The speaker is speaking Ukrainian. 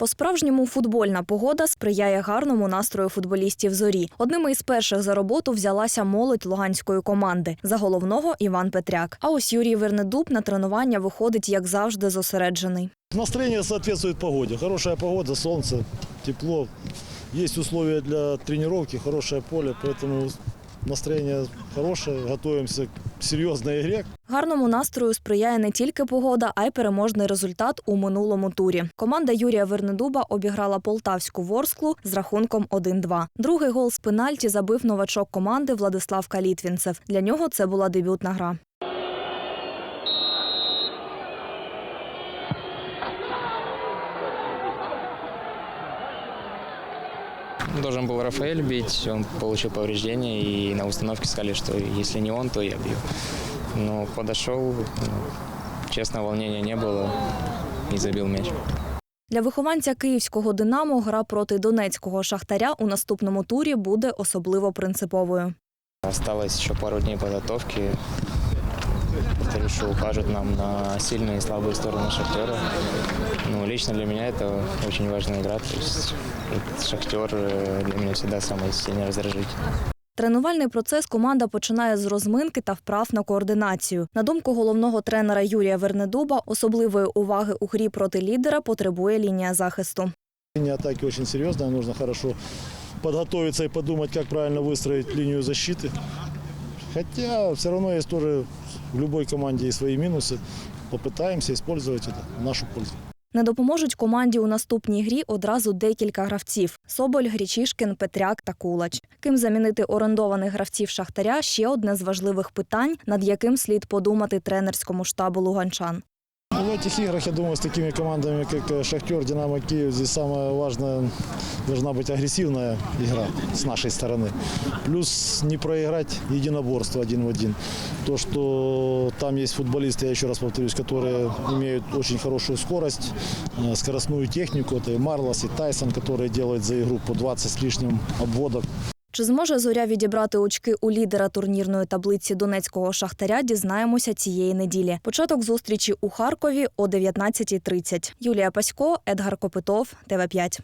По-справжньому футбольна погода сприяє гарному настрою футболістів зорі. Одними із перших за роботу взялася молодь луганської команди. За головного Іван Петряк. А ось Юрій Вернедуб на тренування виходить, як завжди, зосереджений. Настроение соответствует погоде. Хорошая погода, солнце, тепло. Есть условия для тренировки, хорошее поле, поэтому настроение хорошее. Готовимся к серьезной. Гарному настрою сприяє не тільки погода, а й переможний результат у минулому турі. Команда Юрія Вернедуба обіграла полтавську ворсклу з рахунком 1-2. Другий гол з пенальті забив новачок команди Владислав Калітвінцев. Для нього це була дебютна гра. Должен был Рафаэль бить, он получил повреждение, и на установке сказали, что если не он, то я бью. Но подошел, ну, честно, волнения не было, и забил мяч. Для вихованця київського Динамо гра проти донецького шахтаря у наступному турі буде особливо принциповою. Осталось еще пару дней подготовки. Повторюсь, что укажут нам на сильные и слабые стороны Шахтера. Ну, лично для меня это очень важная игра. То есть этот Шахтер э, для меня всегда самый сильный раздражитель. Тренувальний процес команда починає з розминки та вправ на координацію. На думку головного тренера Юрія Вернедуба, особливої уваги у грі проти лідера потребує лінія захисту. Линия атаки очень серьезная, нужно хорошо подготовиться и подумать, как правильно выстроить линию защиты. Хотя все равно есть тоже в любой команде есть свои минусы. Попытаемся использовать это в нашу пользу. Не допоможуть команді у наступній грі одразу декілька гравців: Соболь, Грічишкін, Петряк та Кулач. Ким замінити орендованих гравців Шахтаря ще одне з важливих питань, над яким слід подумати тренерському штабу луганчан. Ну, В этих играх, я думаю, с такими командами, как э, Шахтер, Динамо, Киев, здесь самое важное должна быть агрессивная игра с нашей стороны. Плюс не проиграть единоборство один в один. То, что там есть футболисты, я еще раз повторюсь, которые имеют очень хорошую скорость, э, скоростную технику. Это и Марлос, и Тайсон, которые делают за игру по 20 с лишним обводов. Чи зможе зоря відібрати очки у лідера турнірної таблиці донецького шахтаря? Дізнаємося цієї неділі. Початок зустрічі у Харкові о 19.30. Юлія Пасько, Едгар Копитов, ТВ 5